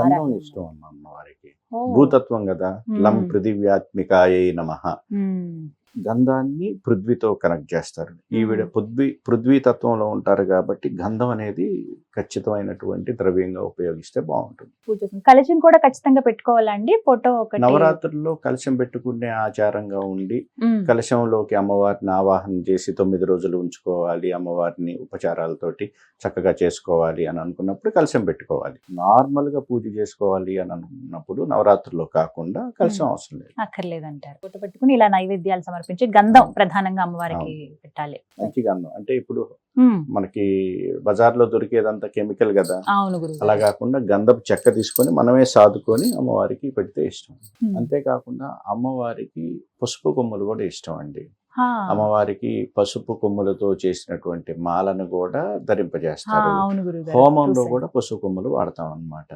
గంధం ఇష్టం అమ్మ అమ్మవారికి. భూతత్వం కదా లం. పృథివ్యాత్మికాయే నమ. గంధాన్ని పృథ్వీతో కనెక్ట్ చేస్తారు ఈవిడ. పృథ్వీ పృథ్వీ తత్వంలో ఉంటారు కాబట్టి గంధం అనేది ఖచ్చితమైనటువంటి ద్రవ్యంగా ఉపయోగిస్తే బాగుంటుంది. కలశం కూడా ఖచ్చితంగా పెట్టుకోవాలండి ఫోటో నవరాత్రుల్లో కలశం పెట్టుకునే ఆచారంగా ఉండి. కలశంలోకి అమ్మవారిని ఆవాహన చేసి తొమ్మిది రోజులు ఉంచుకోవాలి అమ్మవారిని ఉపచారాలతోటి చక్కగా చేసుకోవాలి అని అనుకున్నప్పుడు కలశం పెట్టుకోవాలి నార్మల్గా పూజ చేసుకోవాలి అని అనుకున్నప్పుడు నవరాత్రుల్లో కాకుండా కలశం. అవసరం లేదు అక్కర్లేదంటారు ఫోటో పెట్టుకుని ఇలా నైవేద్యాలు సమర్పించి గంధం. ప్రధానంగా అమ్మవారికి పెట్టాలి. మంచి గంధం. అంటే ఇప్పుడు. మనకి బజార్లో దొరికేదంతా కెమికల్ కదా. అలా కాకుండా గంధపు చెక్క తీసుకొని మనమే సాదుకొని అమ్మవారికి పెడితే ఇష్టం. అంతేకాకుండా అమ్మవారికి పసుపు కొమ్ములు కూడా ఇష్టం అండి. అమ్మవారికి పసుపు కొమ్ములతో చేసినటువంటి మాలను కూడా ధరింపజేస్తారు. హోమంలో కూడా పసుపు కొమ్ములు వాడతాం అన్నమాట.